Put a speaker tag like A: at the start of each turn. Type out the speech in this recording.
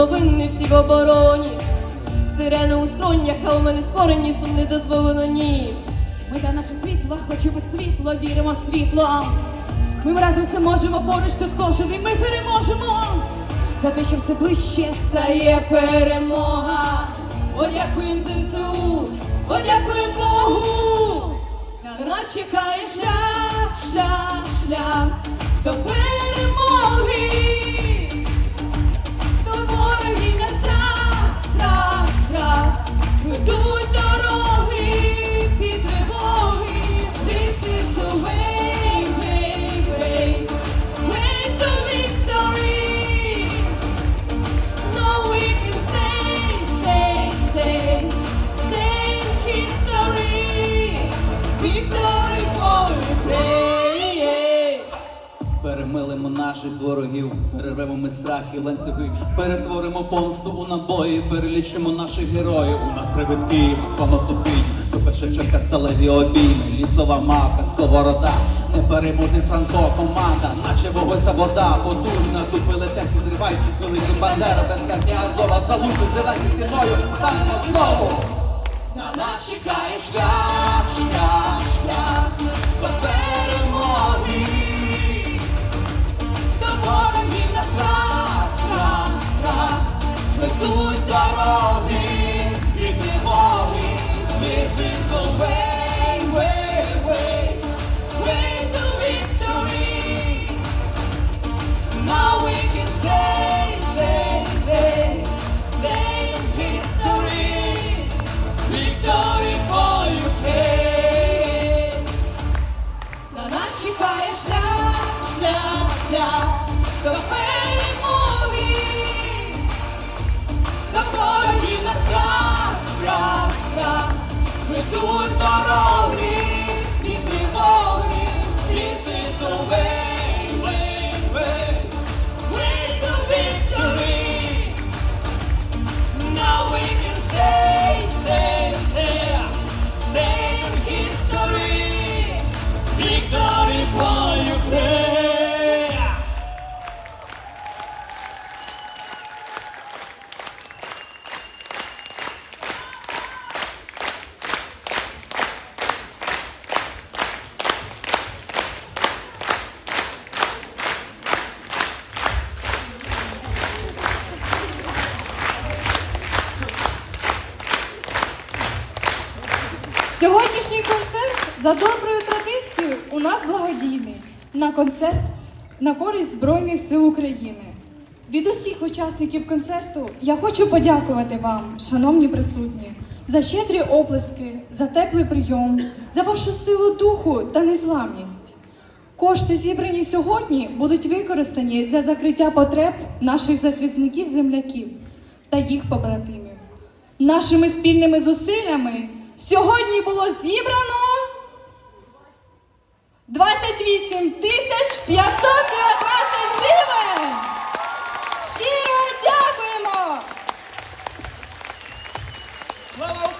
A: новинний всі в обороні. Сирени у стронях, а у мене скорені сум не дозволено ні.
B: Ми та наше світло, хочемо світло, віримо в світло. Ми разом все можемо, поруч тут кожен, і ми переможемо. За те, що все ближче
A: Стає перемога. Подякуємо ЗСУ, подякуємо Богу. На нас чекає шлях, шлях, шлях
C: Перемилимо наших ворогів, перервемо ми страх і ланцюги, перетворимо помсту у набої, перелічимо наших героїв. У нас конотопить, то Шевченка сталеві обійми, лісова мавка, сковорода, непереможний Франко, команда, наче вогонь ця вода, потужна, тут пили техні зривай, великий бандера, без картня Азова, залужу, зелені сіною, станемо знову.
A: На нас чекає шлях, ведуть дороги ведуть
B: Сьогоднішній концерт за доброю традицією у нас благодійний. На концерт на користь Збройних сил України. Від усіх учасників концерту я хочу подякувати вам, шановні присутні, за щедрі оплески, за теплий прийом, за вашу силу духу та незламність. Кошти, зібрані сьогодні, будуть використані для закриття потреб наших захисників-земляків та їх побратимів. Нашими спільними зусиллями Сьогодні було зібрано 28 тисяч 519 гривень. Щиро дякуємо! Слава.